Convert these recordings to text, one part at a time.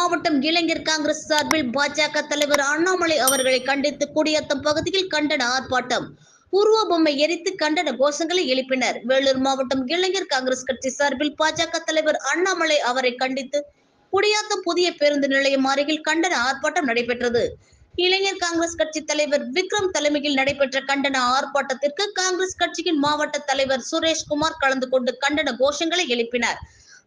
மாவட்டம் இளைஞர் காங்கிரஸ் சார்பில் பாஜக தலைவர் அண்ணாமலை அவர்களை கண்டித்து குடியாத்தம் பகுதியில் கண்டன ஆர்ப்பாட்டம். உருவ பொம்மை எரித்து கண்டன கோஷங்களை எழுப்பினர். வேலூர் மாவட்டம் இளைஞர் காங்கிரஸ் கட்சி சார்பில் பாஜக தலைவர் அண்ணாமலை அவரை கண்டித்து குடியாத்தம் புதிய பேருந்து நிலையம் அருகில் கண்டன ஆர்ப்பாட்டம் நடைபெற்றது. இளைஞர் காங்கிரஸ் கட்சி தலைவர் விக்ரம் தலைமையில் நடைபெற்ற கண்டன ஆர்ப்பாட்டத்திற்கு காங்கிரஸ் கட்சியின் மாவட்ட தலைவர் சுரேஷ்குமார் கலந்து கொண்டு கண்டன கோஷங்களை எழுப்பினார்.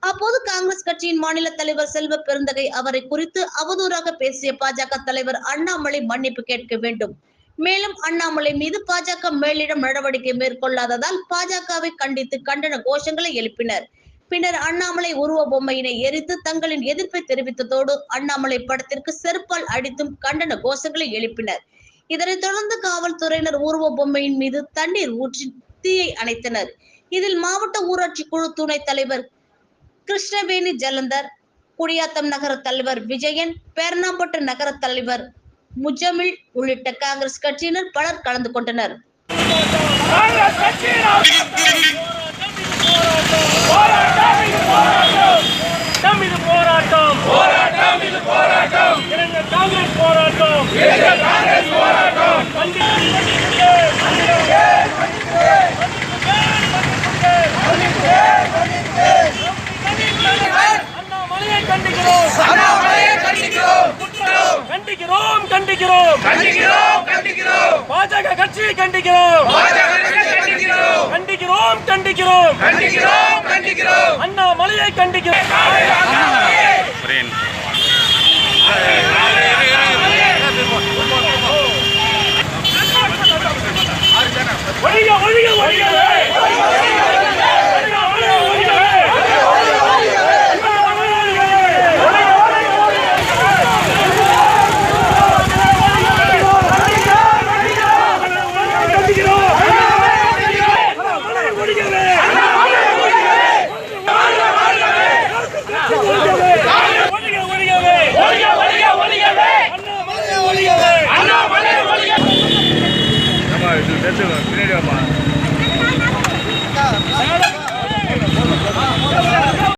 அப்போது காங்கிரஸ் கட்சியின் மாநில தலைவர் செல்வ பெருந்தகை அவரை குறித்து அவதூறாக பேசிய பாஜக தலைவர் அண்ணாமலை மன்னிப்பு கேட்க வேண்டும். மேலும் அண்ணாமலை மீது பாஜக மேலிடம் நடவடிக்கை மேற்கொள்ளாததால் பாஜகவை கண்டித்து கண்டன கோஷங்களை எழுப்பினர். பின்னர் அண்ணாமலை உருவ பொம்மையினை எரித்து தங்களின் எதிர்ப்பை தெரிவித்ததோடு அண்ணாமலை படத்திற்கு செருப்பால் அடித்தும் கண்டன கோஷங்களை எழுப்பினர். இதனைத் தொடர்ந்து காவல்துறையினர் உருவ பொம்மையின் மீது தண்ணீர் ஊற்றி தீயை அணைத்தனர். இதில் மாவட்ட ஊராட்சி குழு துணைத் தலைவர் கிருஷ்ணவேணி ஜலந்தர் குடியாத்தம் நகர தலைவர் விஜயன் பேர்ணாம்பட்டு நகர தலைவர் முஜமில் உள்ளிட்ட காங்கிரஸ் கட்சியினர் பலர் கலந்து கொண்டனர் காங்கிரஸ் கட்சியினர் போராட்டம் இது போராட்டம் போராட்டம் இது போராட்டம் இளைஞர் காங்கிரஸ் போராட்டம் இளைஞர் காங்கிரஸ் போராட்டம் அண்ணாமலையை கண்டிக்கிறோம் அண்ணாமலையை கண்டிக்கிறோம் கண்டிக்கிறோம் கண்டிக்கிறோம். கண்டிக்கிறோம் கண்டிக்கிறோம். பாஜக கட்சியை கண்டிக்கிறோம். கண்டிக்கிறோம். கண்டிக்கிறோம் கண்டிக்கிறோம். கண்டிக்கிறோம் கண்டிக்கிறோம். அண்ணாமலையை கண்டிக்கிறோம். ஒழிக மேல